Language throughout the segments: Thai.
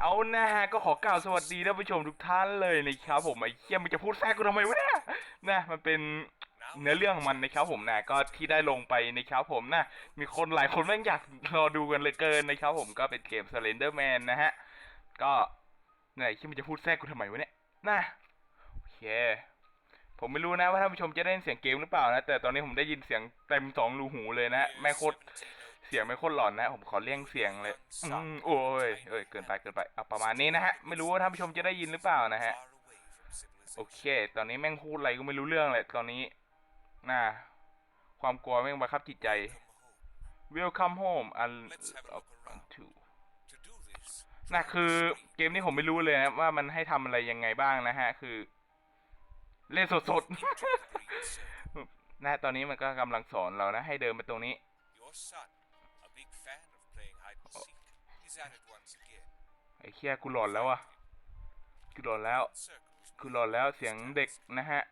เอานะฮะก็ขอกล่าวสวัสดีท่านผู้ชมทุกท่านเลยนะครับผมไอ้เคียมันจะพูดแทรกกูทำไมวะเนี่ยนะมันเป็นเนื้อเรื่องของมันนะครับผมนะก็ที่ได้ลงไปนะครับผมนะมีคนหลายคนแม่งอยากรอดูกันเลยเกินนะครับผมก็เป็นเกม Slender Man นะฮะก็ไหนที่มันจะพูดแทรกกูทำไมวะเนี่ยนะโอเค ผมไม่รู้นะว่าท่านผู้ชมจะได้ยินเสียงเกมหรือเปล่านะแต่ตอนนี้ผมได้ยินเสียงเต็มสองรูหูเลยนะแม่โคตรเสียงไม่โคตรหลอนนะ ผมขอเลี่ยงเสียงเลยอืมโอ้ยเอ้ยเกินไปเกินไปเอาประมาณนี้นะฮะไม่รู้ว่าท่านผู้ชมจะได้ยินหรือเปล่านะฮะโอเค ตอนนี้แม่งพูดอะไรก็ไม่รู้เรื่องเลยตอนนี้น่าความกลัวแม่งบังคับจิตใจ Welcome home อัน to น่ะคือเกมนี้ผมไม่รู้เลยนะว่ามันให้ทำอะไรยังไงบ้างนะฮะ คือ เล่นสดๆ นะตอนนี้มันก็กำลังสอนเรานะ ให้เดินไปตรงนี้ Your son, a big fan of playing hide and seek, is at it once again. ไอ้เคียกูหลอนแล้วอะกูหลอนแล้ว Circles กูหลอนแล้วเสียงเด็กนะฮะ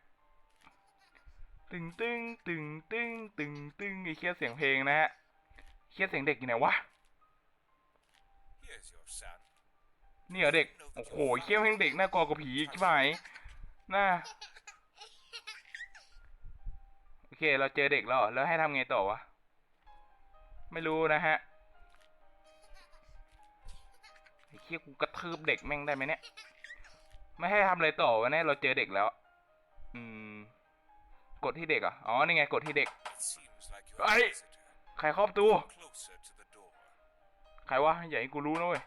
ตึงตึงตึงตึงตึงตึงไอ้เคียเสียงเพลงนะฮะเคียเสียงเด็กอยู่ไหนวะ Here's your son. นี่เหรอเด็ก โอ้โหเคียเพลงเด็กน่ากลัวกว่าผีใช่ไหมน่า โอเค เราเจอเด็กแล้วแล้วให้ทำไงต่อวะ ไม่รู้นะฮะไอ้เคียกูกระทืบเด็กแม่งได้ไหมเนี่ย ไม่ให้ทำอะไรต่อวะเนี่ยเราเจอเด็กแล้ว อืม กดที่เด็กอะอ๋อ นี่ไงกดที่เด็ก It seems like you're Aye. a visitor. ใครครอบตัวใครวะอย่าให้กูรู้นะเว้ย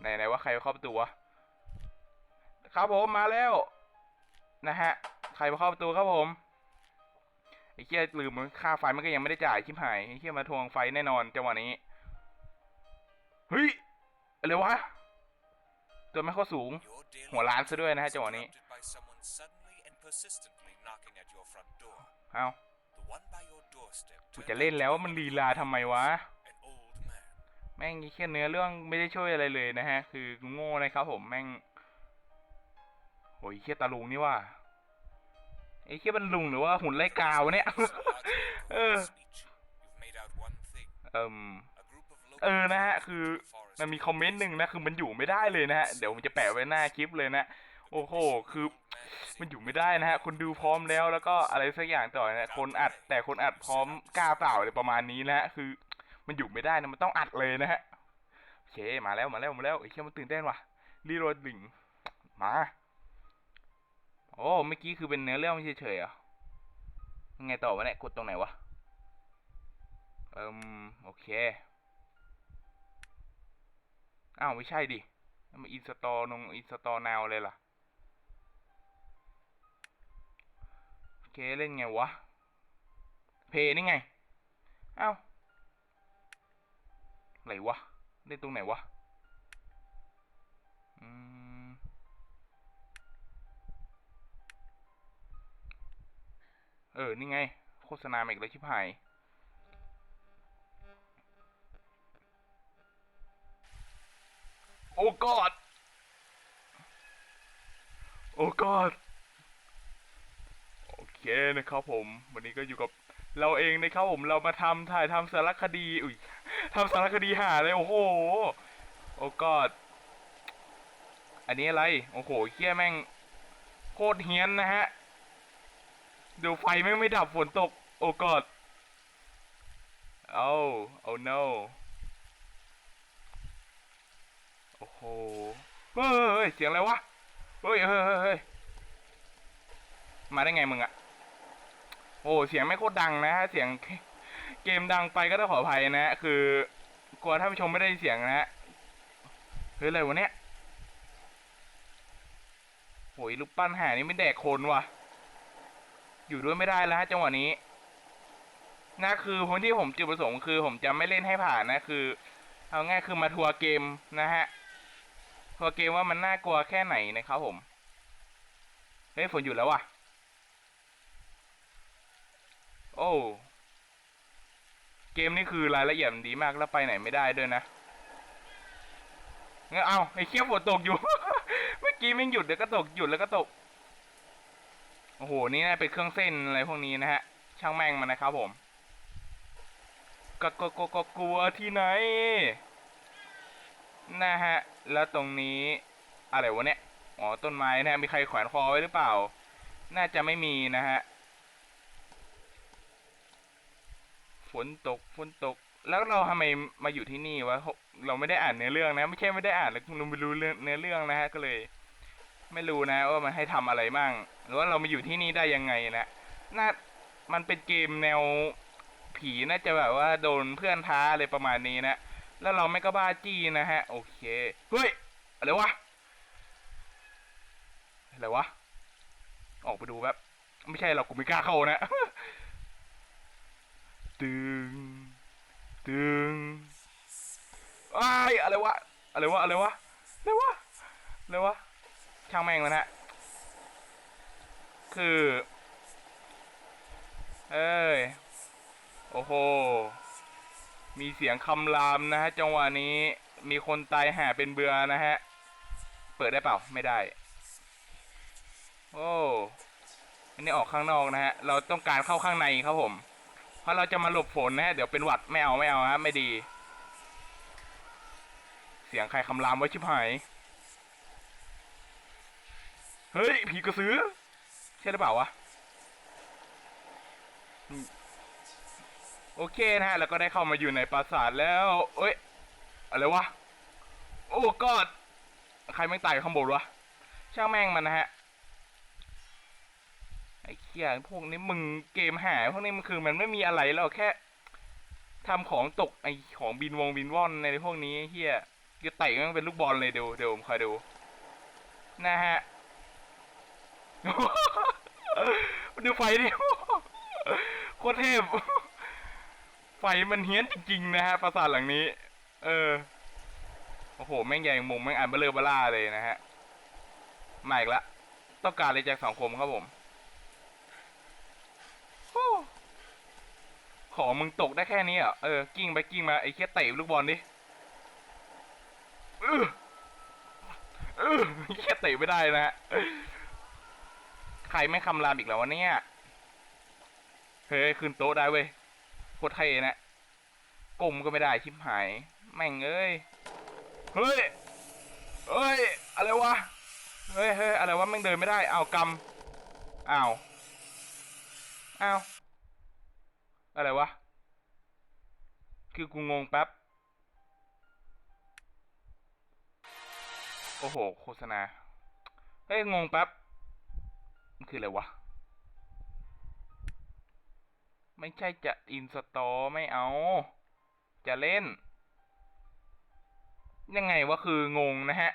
ไหนไหนว่าใครเข้าประตูวะครับผมมาแล้ว นะฮะ ใครมาเข้าประตูครับผม ไอ้เหี้ยลืมค่าไฟมันก็ยังไม่ได้จ่ายชิบหายไอ้เหี้ยมาทวงไฟแน่นอนจังหวะนี้เฮ้ยอะไรวะตัวไม่ค่อยสูง หัวล้านซะด้วยนะฮะจังหวะนี้เอากูจะเล่นแล้วมันลีลาทำไมวะแม่งแค่เนื้อเรื่องไม่ได้ช่วยอะไรเลยนะฮะ คือโง่นะครับผมแม่งโอ้ยเคียตาลุงนี่ว่า ไอ้เคียเป็นลุงหรือว่าหุ่นไล่กาวะเนี่ย So how do you Uh. call this speech? You've made out one thing. เอิม A group of เออ local นะฮะ people คือ from the forest มันมีคอมเมนต์หนึ่งนะคือมันอยู่ไม่ได้เลยนะฮะเดี๋ยวผมจะแปะไว้หน้าคลิปเลยนะโอ้โหคือมันอยู่ไม่ได้นะฮะคนดูพร้อมแล้วแล้วก็อะไรสักอย่างต่อนะคนอัดแต่คนอัดพร้อมกล้าเปล่าอะไรประมาณนี้นะฮะคือ มันอยู่ไม่ได้นะมันต้องอัดเลยนะฮะโอเคมาแล้วมาแล้วมาแล้วไอ้เชี่ยมันตื่นเต้นว่ะรีโรดลิงมา โอ้เมื่อกี้คือเป็นเนื้อเรื่องเฉยๆเหรอะยังไงต่อวะเนี่ยกดตรงไหนวะเอิมโอเค อ้าว ไม่ใช่ดิมาอินสตอลนงอินสตอลนาวเลยล่ะ โอเค เล่นไงวะ เพย์นี่ไง อ้าว ไหนวะ เล่นตรงไหนวะ เออ นี่ไง โฆษณามาอีกแล้วชิบหาย โอ้กอด โอ้กอด โอเคนะครับผม วันนี้ก็อยู่กับเราเองนะครับผม เรามาทำถ่ายทำสารคดี อุ้ยทำสารคดีหาเลย โอ้โห โอ้กอด อันนี้อะไร โอ้โหเคี้ยแม่ง โคตรเฮี้ยนนะฮะ ดูไฟแม่ไม่ดับฝนตก โอ้กอดโอ้โอ้ no โอ้โห เฮ้ย เสียงอะไรวะ เฮ้ยเฮ้ยเฮ้ยมาได้ไงมึงอะโอ้ เสียงไม่โคตรดังนะฮะ เสียงเกมดังไปก็ต้องขออภัยนะฮะคือกลัวท่านผู้ชมไม่ได้เสียงนะฮะ เฮ้ยอะไรวะเนี่ยโอ้ยลูกปั้นหานี่ไม่แดกคนว่ะ อยู่ด้วยไม่ได้แล้วฮะจังหวะนี้นะคือคนที่ผมจุดประสงค์คือ ผมจะไม่เล่นให้ผ่านนะคือ เอาง่ายคือมาทัวร์เกมนะฮะทัวร์เกมว่ามันน่ากลัวแค่ไหนนะครับผมเฮ้ยฝนหยุดแล้วว่ะ โอ้เกมนี่คือรายละเอียดดีมากแล้วไปไหนไม่ได้ด้วยนะงั้นเอาไอ้เคี้ยฝนตกอยู่ เมื่อกี้ไม่งหยุดเดี๋ยวก็ตกหยุดแล้วก็ตก โอ้โห นี่น่าเป็นเครื่องเส้นอะไรพวกนี้นะฮะ ช่างแม่งมันนะครับผมกะกะกะกกลัวที่ไหน นะฮะ แล้วตรงนี้อะไรวะเนี่ย อ๋อ ต้นไม้นะมีใครแขวนคอไว้หรือเปล่า น่าจะไม่มีนะฮะ ฝนตก ฝนตก แล้วเราทำไมมาอยู่ที่นี่วะ เราไม่ได้อ่านเนื้อเรื่องนะ ไม่ใช่ไม่ได้อ่านแล้วเราไม่รู้เรื่องเนื้อเรื่องนะฮะ ก็เลย ไม่รู้นะว่ามันให้ทำอะไรมั่งหรือว่าเรามาอยู่ที่นี่ได้ยังไงนะน่ามันเป็นเกมแนวผีน่าจะแบบว่าโดนเพื่อนท้าอะไรประมาณนี้นะแล้วเราไม่ก็บ้าจี้นะฮะ โอเคเฮ้ยอะไรวะอะไรวะออกไปดูแบบไม่ใช่เรากูไม่กล้าเข้านะตึงตึงอ้ายอะไรวะอะไรวะอะไรวะอะไรวะอะไรวะ ช่างแม่งมันฮะ คือ เอ้ย โอ้โห มีเสียงคำรามนะฮะ จังหวะนี้ มีคนตายห่าเป็นเบือนะฮะ เปิดได้เปล่า ไม่ได้ โอ้อันนี้ออกข้างนอกนะฮะ เราต้องการเข้าข้างในครับผม เพราะเราจะมาหลบฝนนะฮะ เดี๋ยวเป็นหวัดไม่เอาไม่เอาฮะ ไม่ดี เสียงใครคำรามไว้ชิบหาย เฮ้ย ผีกระสือ ใช่หรือเปล่าวะ โอเคนะฮะ แล้วก็ได้เข้ามาอยู่ในปราสาทแล้วเอ้ย อะไรวะ โอ้กอด ใครแม่งตายข้างบนวะ ช่างแม่งมันนะฮะ ไอ้เขี้ยพวกนี้มึงเกมหาพวกนี้มันคือมันไม่มีอะไรแล้วแค่ทำของตกไอของบินวงบินว่อนในพวกนี้เฮียจะเตะแมันเป็นลูกบอลเลยเดี๋ยวเดี๋ยวผมคอยดู นะฮะ ดูไฟดิโคตรเทพ ไฟมันเฮี้ยนจริงๆนะฮะปราสาทหลังนี้ เออ โอ้โห แม่งใหญ่มุมแม่งอ่านเบลอเบล่าเลยนะฮะมาอีกละ ต้องการอะไรจากสังคมครับผม ของมึงตกได้แค่นี้อะเออ กิ้งไปกิ้งมาไอ้แค่เตะลูกบอลดิเออเออแค่เตะไม่ได้นะฮะ ใครไม่คำรามอีกแล้ววะเนี่ย เฮ้ยขึ้นโต๊ะได้เว้ยโคตรเท่นะกลมก็ไม่ได้ชิบหาย แม่งเอ้ย เฮ้ย เฮ้ย อะไรวะ เฮ้ยเฮ้ยอะไรวะแม่งเดินไม่ได้ เอากำอ้าวอ้าอะไรวะ คือกูงงแป๊บ โอ้โห โฆษณา เฮ้ย งงแป๊บ มันคืออะไรวะ ไม่ใช่จะอินสตอไม่เอา จะเล่น ยังไงวะคืองงนะฮะ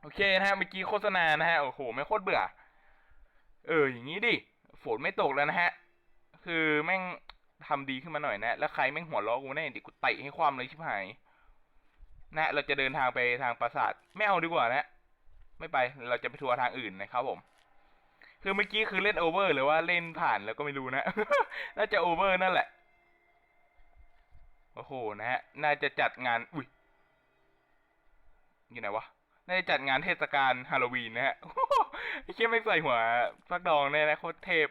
โอเคนะฮะเมื่อกี้โฆษณานะฮะ โอ้โห ไม่โคตรเบื่อ เออ อย่างนี้ดิ ฝนไม่ตกแล้วนะฮะ คือแม่งทำดีขึ้นมาหน่อยนะ แล้วใครแม่งหัวล้อกูแน่เดี๋ยวกูเตะให้ความเลยชิบหายนะเราจะเดินทางไปทางปราสาทไม่เอาดีกว่านะ ไม่ไปเราจะไปทัวร์ทางอื่นนะครับผม คือเมื่อกี้คือเล่นโอเวอร์หรือว่าเล่นผ่านแล้วก็ไม่รู้นะ น่าจะโอเวอร์นั่นแหละ โอ้โหนะฮะ น่าจะจัดงาน อุ้ย อยู่ไหนวะ น่าจะจัดงานเทศกาลฮาโลวีนนะฮะไอ้เชี่ยไม่ใส่หัวฟักดองแน่นะโคตรเทพ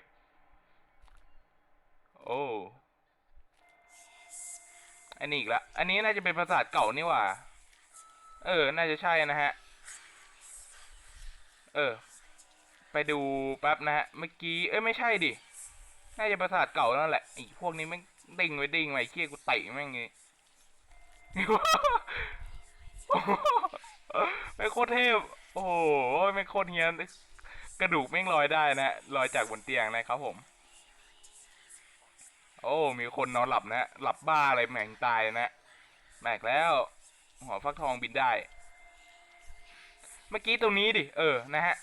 โอ้อันนี้อีกละ อันนี้น่าจะเป็นปราสาทเก่านี่หว่า เออ น่าจะใช่นะฮะ เออ ไปดูแป๊บนะฮะ เมื่อกี้ เอ้ยไม่ใช่ดิ น่าจะปราสาทเก่านั่นแหละไอ้พวกนี้แม่งเด้งไว้เด้งไว้เคี้ยกูเตะแม่งงี้ไม่โคตรเทพ โอ้โหไม่โคตรเฮียนกระดูกแม่งลอยได้นะลอยจากบนเตียงนะครับผม โอ้ มีคนนอนหลับนะ หลับบ้าอะไรแม่งตายนะ แมกแล้ว หอฟักทองบินได้ เมื่อกี้ตรงนี้ดิ เออ นะฮะ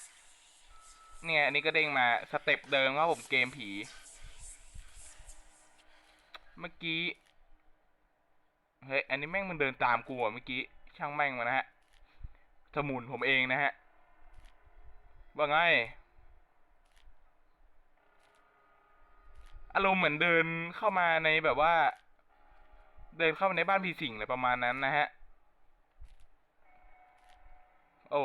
เนี่ยอันนี้ก็เด้งมาสเต็ปเดิมครับผมเกมผี เมื่อกี้ เฮ้ย อันนี้แม่งมันเดินตามกูอะเมื่อกี้ ช่างแม่งมานะฮะ สมุนผมเองนะฮะ ว่าไง อารมณ์เหมือนเดินเข้ามาในแบบว่า เดินเข้ามาในบ้านผีสิงอะไรประมาณนั้นนะฮะ โอ้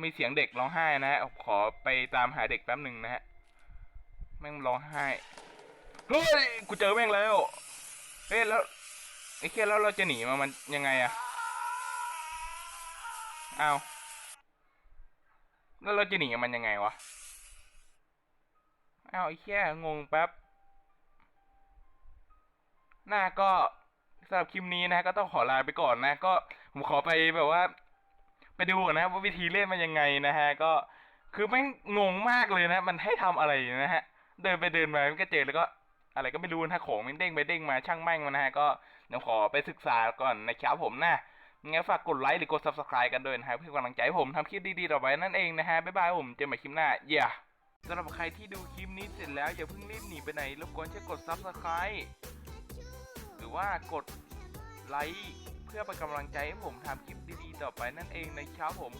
มีเสียงเด็กร้องไห้นะฮะขอไปตามหาเด็กแป๊บหนึ่งนะฮะ แม่งร้องไห้ เฮ้ย กูเจอแม่งแล้ว เฮ้ยแล้วไอ้เคียแล้วเราจะหนีมามันยังไงอะเอาแล้วเราจะหนีมันยังไงวะเอาไอ้เคียงงแป๊บ หน้าก็สำหรับคลิปนี้นะก็ต้องขอลาไปก่อนนะ ก็ผมขอไปแบบว่า ไปดูก่อนนะว่าวิธีเล่นมันยังไงนะฮะก็คือแม่งงมากเลยนะ มันให้ทำอะไรนะฮะ เดินไปเดินมามันก็เจอแล้วก็อะไรก็ไม่รู้นะของมันเด้งไปเด้งมาช่างแม่งมันนะฮะก็เดี๋ยวขอไปศึกษาก่อนนะครับผมนะงั้นฝากกดไลค์หรือกด subscribe กันด้วยนะฮะเพื่อกำลังใจให้ผมทำคลิปดีๆต่อไปนั่นเองนะฮะบ๊ายบายผมเจอกันใหม่คลิปหน้าเย้สำหรับใครที่ดูคลิปนี้เสร็จแล้วอย่าเพิ่งรีบหนีไปไหนรบกวนช่วยกด subscribe หรือว่ากดไลค์ เพื่อเป็นกำลังใจให้ผมทำคลิปดีๆต่อไปนั่นเองนะครับผม